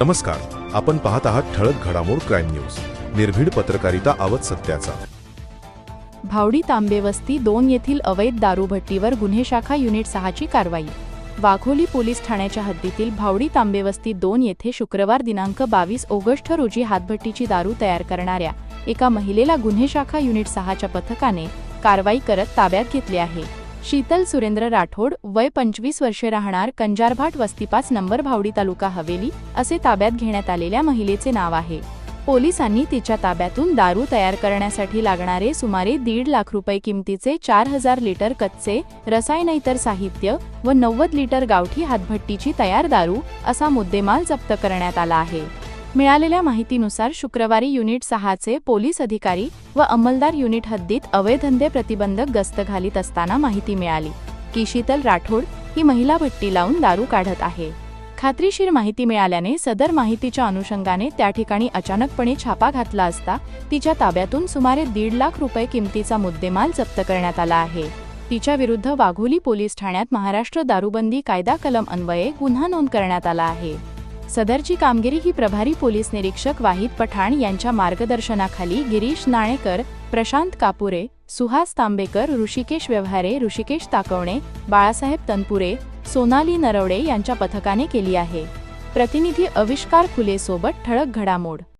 नमस्कार आपण पाहत आहात ठळक घडामोड क्राईम न्यूज. निर्भीड पत्रकारिता आवत सत्याचा. भावडी तांबेवस्ती दोन येथील अवैध दारूभट्टीवर गुन्हे शाखा युनिट सहाची कारवाई. वाघोली पोलीस ठाण्याच्या हद्दीतील भावडी तांबेवस्ती दोन येथे शुक्रवार दिनांक बावीस ऑगस्ट रोजी हातभट्टीची दारू तयार करणाऱ्या एका महिलेला गुन्हे शाखा युनिट सहाच्या पथकाने कारवाई करत ताब्यात घेतले आहे. शीतल सुरेंद्र राठोड वय पंचवीस वर्षे राहणार कंजारभाट वस्तीपाच नंबर भावडी तालुका हवेली असे ताब्यात घेण्यात आलेल्या महिलेचे नाव आहे. पोलिसांनी तिच्या ताब्यातून दारू तयार करण्यासाठी लागणारे सुमारे दीड लाख रुपये किमतीचे चार हजार लिटर कच्चे रसायन इतर साहित्य व नव्वद लिटर गावठी हातभट्टीची तयार दारू असा मुद्देमाल जप्त करण्यात आला आहे. मिळालेल्या माहितीनुसार शुक्रवारी युनिट सहाचे पोलीस अधिकारी व अंमलदार युनिट हद्दीत अवैधंदे प्रतिबंधक गस्त घालीत असताना माहिती मिळाली. की शीतल राठोड ही महिला भट्टी लावून दारू काढत आहे. खात्रीशीर माहिती मिळाल्याने सदर माहितीच्या अनुषंगाने त्या ठिकाणी अचानकपणे छापा घातला असता तिच्या ताब्यातून सुमारे दीड लाख रुपये किमतीचा मुद्देमाल जप्त करण्यात आला आहे. तिच्या विरुद्ध वाघोली पोलीस ठाण्यात महाराष्ट्र दारूबंदी कायदा कलम अन्वये गुन्हा नोंद करण्यात आला आहे. सदरची कामगिरी ही प्रभारी पोलीस निरीक्षक वाहिद पठाण यांच्या मार्गदर्शनाखाली गिरीश नाणेकर प्रशांत कापुरे सुहास तांबेकर ऋषिकेश व्यवहारे ऋषिकेश ताकवणे बाळासाहेब तनपुरे सोनाली नरवडे यांच्या पथकाने केली आहे. प्रतिनिधी अविष्कार फुलेसोबत ठळक घडामोड.